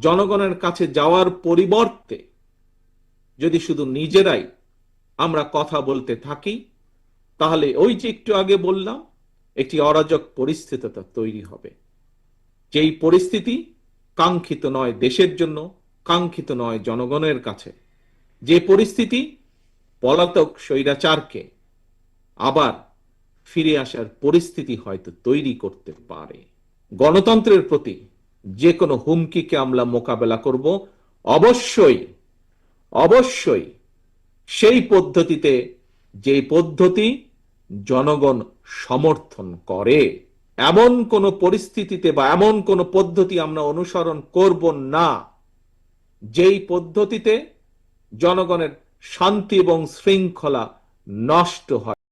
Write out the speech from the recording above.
জনগণের কাছে যাওয়ার পরিবর্তে যদি শুধু নিজেরাই আমরা কথা বলতে থাকি, তাহলে ওই যে একটু আগে বললাম, একটি অরাজক পরিস্থিতি তৈরি হবে। যেই পরিস্থিতি কাঙ্ক্ষিত নয় দেশের জন্য, কাঙ্ক্ষিত নয় জনগণের কাছে। যে পরিস্থিতি পলাতক স্বৈরাচারকে আবার ফিরে আসার পরিস্থিতি হয়তো তৈরি করতে পারে। গণতন্ত্রের প্রতি যে কোনো হুমকিকে আমরা মোকাবেলা করব। অবশ্যই অবশ্যই সেই পদ্ধতিতে যে পদ্ধতি জনগণ সমর্থন করে, এমন কোন পরিস্থিতিতে বা এমন কোন পদ্ধতি আমরা অনুসরণ করব না, যেই পদ্ধতিতে জনগণের শান্তি এবং শৃঙ্খলা নষ্ট হয়।